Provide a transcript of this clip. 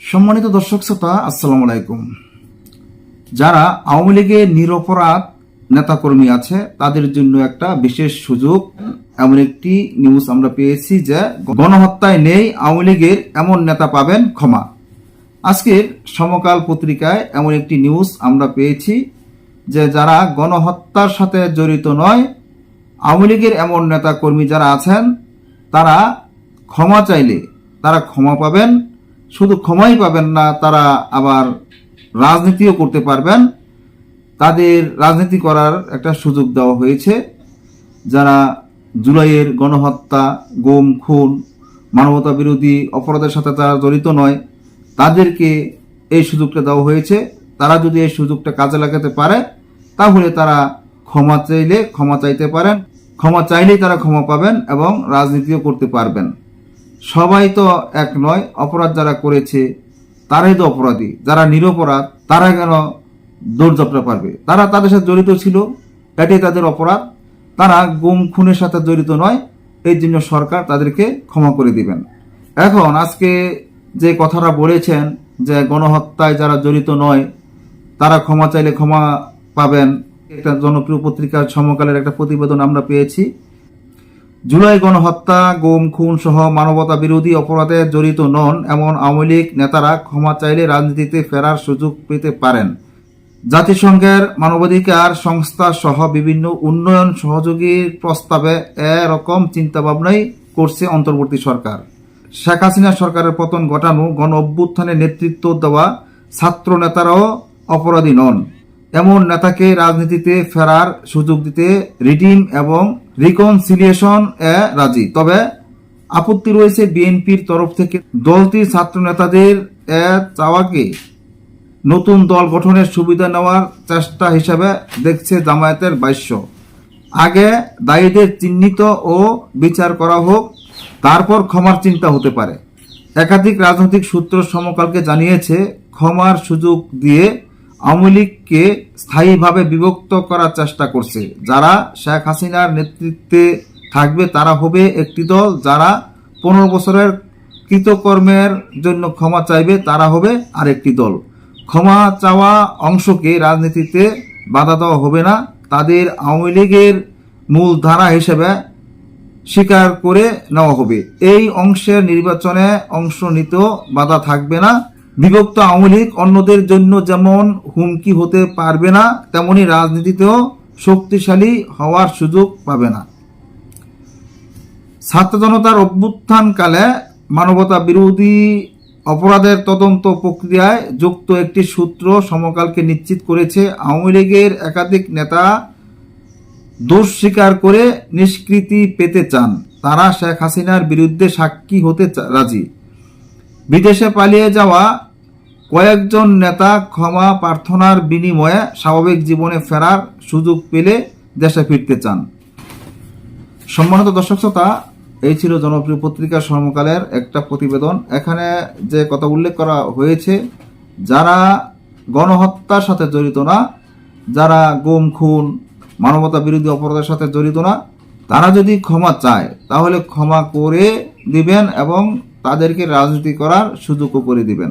সম্মানিত দর্শক শ্রোতা, আসসালামু আলাইকুম। যারা আওয়ামী লীগের নিরপরাধ নেতাকর্মী আছে, তাদের জন্য একটা বিশেষ সুযোগ, এমন একটি নিউজ আমরা পেয়েছি যে গণহত্যায় নেই, আওয়ামী লীগের এমন নেতা পাবেন ক্ষমা। আজকের সমকাল পত্রিকায় এমন একটি নিউজ আমরা পেয়েছি যে যারা গণহত্যার সাথে জড়িত নয়, আওয়ামী লীগের এমন নেতা কর্মী যারা আছেন, তারা ক্ষমা চাইলে তারা ক্ষমা পাবেন শুধু ক্ষমাই পাবেন না, তারা আবার রাজনীতিও করতে পারবেন। তাদের রাজনীতি করার একটা সুযোগ দেওয়া হয়েছে। যারা জুলাইয়ের গণহত্যা, গুম, খুন, মানবতা বিরোধী অপরাধের সাথে তারা জড়িত নয়, তাদেরকে এই সুযোগটা দেওয়া হয়েছে। তারা যদি এই সুযোগটা কাজে লাগাতে পারে, তাহলে তারা ক্ষমা চাইলে ক্ষমা চাইতে পারেন। ক্ষমা চাইলেই তারা ক্ষমা পাবেন এবং রাজনীতিও করতে পারবেন। সবাই তো এক নয়, অপরাধ যারা করেছে, তারাই তো অপরাধী। যারা নিরপরাধ, তারা কেন দৌড়ঝাপটা পারবে? তারা তাদের সাথে জড়িত ছিল, এটাই তাদের অপরাধ। তারা গুম, খুনের সাথে জড়িত নয়, এই জন্য সরকার তাদেরকে ক্ষমা করে দিবেন। এখন আজকে যে কথাটা বলেছেন যে গণহত্যায় যারা জড়িত নয়, তারা ক্ষমা চাইলে ক্ষমা পাবেন। একটা জনপ্রিয় পত্রিকার সমকালের একটা প্রতিবেদন আমরা পেয়েছি। জুলাই গণহত্যা, গুম, খুন সহ মানবতা বিরোধী অপরাধে জড়িত নন এমন আওয়ামী লীগ নেতারা ক্ষমা চাইলে রাজনীতিতে ফেরার সুযোগ পেতে পারেন। জাতিসংঘের মানবাধিকার সংস্থা সহ বিভিন্ন উন্নয়ন সহযোগীর প্রস্তাবে এরকম চিন্তাভাবনাই করছে অন্তর্বর্তী সরকার। শেখ হাসিনা সরকারের পতন ঘটানো গণ অভ্যুত্থানে নেতৃত্ব দেওয়া ছাত্র নেতারাও অপরাধী নন। এমন নেতাকে রাজনীতিতে ফেরার সুযোগ দিতে রিডিম এবং রিকনসিলিয়েশন এ রাজি। তবে আপত্তি রয়েছে বিএনপির তরফ থেকে। দলটির ছাত্র নেতাদের এ চাওয়াকে নতুন দল গঠনের সুবিধা নেওয়ার চেষ্টা হিসেবে দেখছে জামায়াতের বাইশ্য আগে দায়ীদের চিহ্নিত ও বিচার করা হোক, তারপর ক্ষমার চিন্তা হতে পারে। একাধিক রাজনৈতিক সূত্র সমকালকে জানিয়েছে, ক্ষমার সুযোগ দিয়ে আওয়ামী লীগকে স্থায়ীভাবে বিভক্ত করার চেষ্টা করছে। যারা শেখ হাসিনার নেতৃত্বে থাকবে, তারা হবে একটি দল। যারা পনেরো বছরের কৃতকর্মের জন্য ক্ষমা চাইবে, তারা হবে আরেকটি দল। ক্ষমা চাওয়া অংশকে রাজনীতিতে বাধা দেওয়া হবে না। তাদের আওয়ামী লীগের মূল ধারা হিসেবে স্বীকার করে নেওয়া হবে। এই অংশের নির্বাচনে অংশ নিতেও বাধা থাকবে না। বিভক্ত আওয়ামী লীগ অন্যদের জন্য যেমন হুমকি হতে পারবে না, তেমনি রাজনীতিতেও শক্তিশালী হওয়ার সুযোগ পাবে না। ছাত্র জনতার অভ্যুত্থানকালে মানবতা বিরোধী অপরাধের তদন্ত প্রক্রিয়ায় যুক্ত একটি সূত্র সমকালকে নিশ্চিত করেছে, আওয়ামী লীগের একাধিক নেতা দোষ স্বীকার করে নিষ্কৃতি পেতে চান। তারা শেখ হাসিনার বিরুদ্ধে সাক্ষী হতে রাজি। বিদেশে পালিয়ে যাওয়া কয়েকজন নেতা ক্ষমা প্রার্থনার বিনিময়ে স্বাভাবিক জীবনে ফেরার সুযোগ পেলে দেশে ফিরতে চান। সম্মানিত দর্শক শ্রোতা, এই ছিল জনপ্রিয় পত্রিকা সমকালের একটা প্রতিবেদন। এখানে যে কথা উল্লেখ করা হয়েছে, যারা গণহত্যার সাথে জড়িত না, যারা গুম, খুন, মানবতা বিরোধী অপরাধের সাথে জড়িত না, তারা যদি ক্ষমা চায়, তাহলে ক্ষমা করে দিবেন এবং তাদেরকে রাজনীতি করার সুযোগও করে দিবেন।